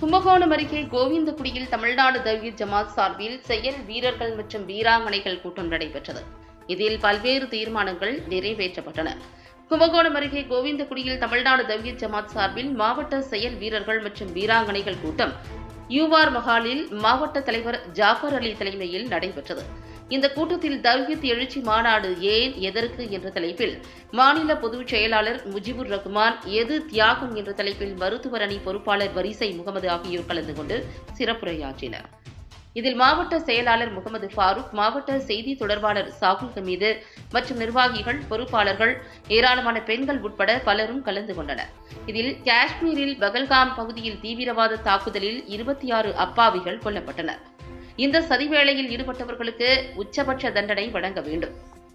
கும்பகோணம் அருகே கோவிந்தகுடியில் தமிழ்நாடு தவ்ஹீத் ஜமாத் சார்பில் செயல் வீரர்கள் மற்றும் வீராங்கனைகள் கூட்டம் நடைபெற்றது. இதில் பல்வேறு தீர்மானங்கள் நிறைவேற்றப்பட்டன. கும்பகோணம் அருகே கோவிந்தகுடியில் தமிழ்நாடு தவ்ஹீத் ஜமாத் சார்பில் மாவட்ட செயல் வீரர்கள் மற்றும் வீராங்கனைகள் கூட்டம் யூஆர் மஹாலில் மாவட்ட தலைவர் ஜாஃபர் அலி தலைமையில் நடைபெற்றது. இந்த கூட்டத்தில் தவ்யத் எழுச்சி மாநாடு ஏன் எதற்கு என்ற தலைப்பில் மாநில பொதுச் செயலாளர் முஜிபுர் ரஹ்மான் எது தியாகம் என்ற தலைப்பில் மருத்துவர் அணி பொறுப்பாளர் வரிசை முகமது ஆகியோர் கலந்து கொண்டு சிறப்புரையாற்றினர். இதில் மாவட்ட செயலாளர் முகமது ஃபாரூக் மாவட்ட செய்தி தொடர்பாளர் சாகுல் ஹமீது மற்றும் நிர்வாகிகள் பொறுப்பாளர்கள் ஏராளமான பெண்கள் உட்பட பலரும் கலந்து கொண்டனர். இதில் காஷ்மீரில் பகல்காம் பகுதியில் தீவிரவாத தாக்குதலில் இருபத்தி ஆறு அப்பாவிகள் கொல்லப்பட்டனர். இந்த சதிவேளையில் ஈடுபட்டவர்களுக்கு உச்சபட்ச தண்டனை வழங்க வேண்டும்.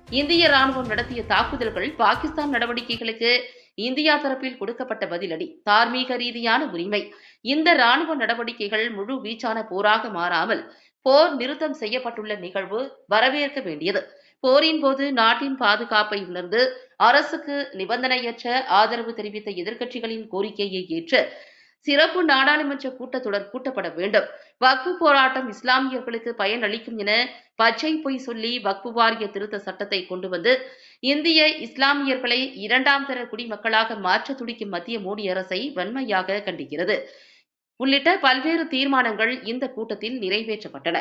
இந்திய ராணுவம் நடத்திய தாக்குதல்கள் பாகிஸ்தான் நடவடிக்கைகளுக்கு இந்தியா தரப்பில் கொடுக்கப்பட்ட பதிலடி. தார்மீக ரீதியான உரிமை. இந்த ராணுவ நடவடிக்கைகள் முழு வீச்சான போராக மாறாமல் போர் நிறுத்தம் செய்யப்பட்டுள்ள நிகழ்வு வரவேற்க வேண்டியது. போரின் போது நாட்டின் பாதுகாப்பை உணர்ந்து அரசுக்கு நிபந்தனையற்ற ஆதரவு தெரிவித்த எதிர்க்கட்சிகளின் கோரிக்கையை ஏற்று சிறப்பு நாடாளுமன்ற கூட்டத்தொடர் கூட்டப்பட வேண்டும். வக்பு போராட்டம் இஸ்லாமியர்களுக்கு பயன் அளிக்கும் என பச்சை பொய் சொல்லி வக்பு வாரிய திருத்த சட்டத்தை கொண்டு வந்து இந்திய இஸ்லாமியர்களை இரண்டாம் தர குடிமக்களாக மாற்ற துடிக்கும் மத்திய மோடி அரசை வன்மையாக கண்டிக்கிறது. உள்ளிட்ட பல்வேறு தீர்மானங்கள் இந்த கூட்டத்தில் நிறைவேற்றப்பட்டன.